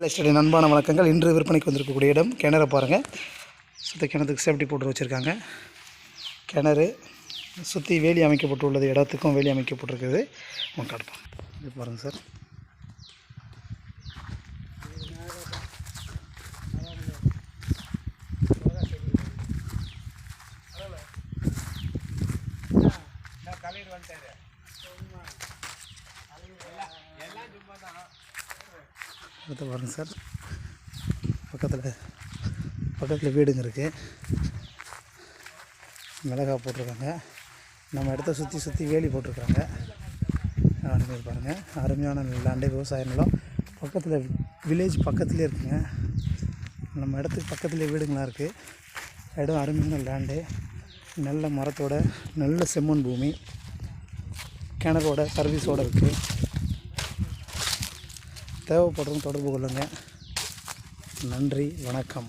Real estate அன்பான வணக்கங்கள். இன்று விற்பனைக்கு வந்திருக்கக்கூடிய இடம் கிணறு பாருங்கள் சுற்றி கிணத்துக்கு சேஃப்டி போட்டு வச்சுருக்காங்க. கிணறு சுற்றி வேலி அமைக்கப்பட்டுள்ளது. இடத்துக்கும் வேலி அமைக்கப்பட்டிருக்குது. அவங்க காட்டுப்போம். இது பாருங்கள் சார். அடுத்து பாருங்கள் சார். பக்கத்தில் பக்கத்தில் வீடுங்க இருக்குது மிளகா போட்டிருக்காங்க. நம்ம இடத்த சுற்றி சுற்றி வேலி போட்டிருக்காங்க. அருமையாக பாருங்கள் அருமையான லேண்டு விவசாய நிலம். பக்கத்தில் வில்லேஜ் பக்கத்துலேயே இருக்குங்க. நம்ம இடத்துக்கு பக்கத்துலேயே வீடுங்களாம் இருக்குது இடம் அருமையான லேண்டு நல்ல மரத்தோட நல்ல செம்மண் பூமி. கிணறோட சர்வீஸோடு இருக்குது தேவைப்படுறவங்க தொடர்பு கொள்ளுங்கள் நன்றி வணக்கம்.